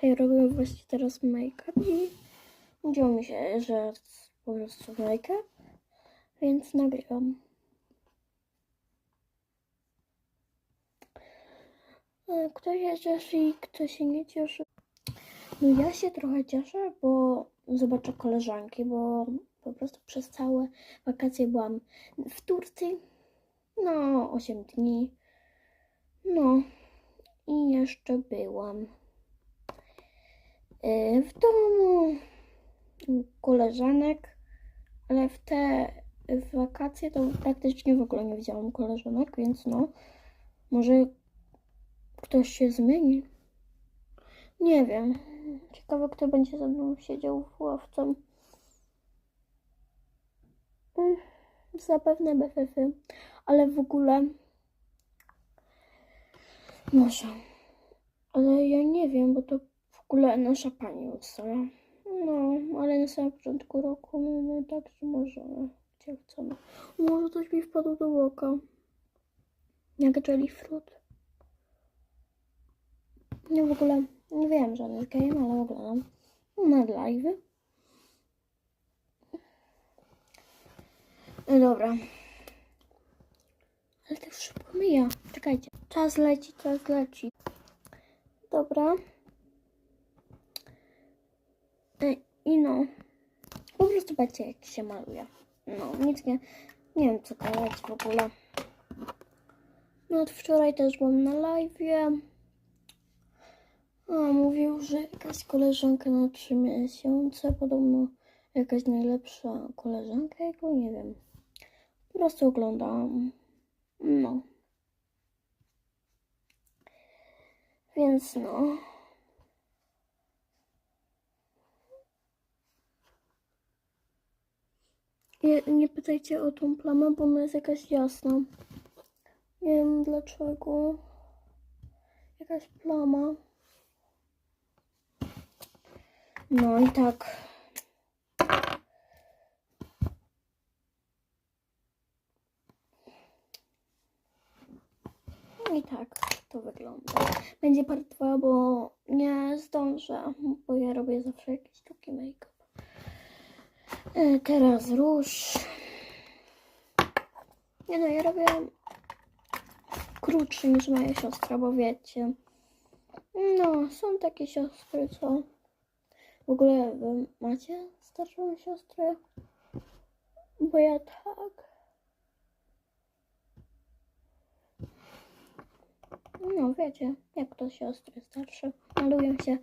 Hej, robię właśnie teraz make-up i udziało mi się, że po prostu make-up, więc nagrywam. E, Kto się cieszy i kto się nie cieszy? No ja się trochę cieszę, bo zobaczę koleżanki, bo po prostu przez całe wakacje byłam w Turcji. No, 8 dni. No i jeszcze byłam w domu koleżanek, ale w te wakacje to praktycznie w ogóle nie widziałam koleżanek, więc no, może ktoś się zmieni. Nie wiem. Ciekawe, kto będzie ze mną siedział w ławce. Mm, Zapewne BFF, ale w ogóle może. Ale ja nie wiem, bo to ogóle nasza pani ustala. No, ale na samym początku roku mamy tak, że możemy, gdzie chcemy. Może coś mi wpadło do oka. Jak jelly fruit. Nie w ogóle nie wiem żadnych game, ale oglądam na live. No dobra. Ale już szybko mija. Czekajcie. Czas leci, czas leci. Dobra. I no. Po prostu patrzcie jak się maluje. No, nic nie... Nie wiem co kolać w ogóle. No od wczoraj też byłam na live. A, mówił, że jakaś koleżanka na trzy miesiące, podobno jakaś najlepsza koleżanka jego, nie wiem. Po prostu oglądałam. No. Więc no. Nie, nie pytajcie o tą plamę, bo ona jest jakaś jasna. Nie wiem dlaczego. Jakaś plama. No i tak. No i tak to wygląda. Będzie part 2, bo nie zdążę, bo ja robię zawsze. E, Teraz róż. Nie no, ja robię krótszy niż moja siostra, bo wiecie. No, są takie siostry, co w ogóle wy macie starszą siostrę? Bo ja tak. No wiecie, jak to siostry starsze malują się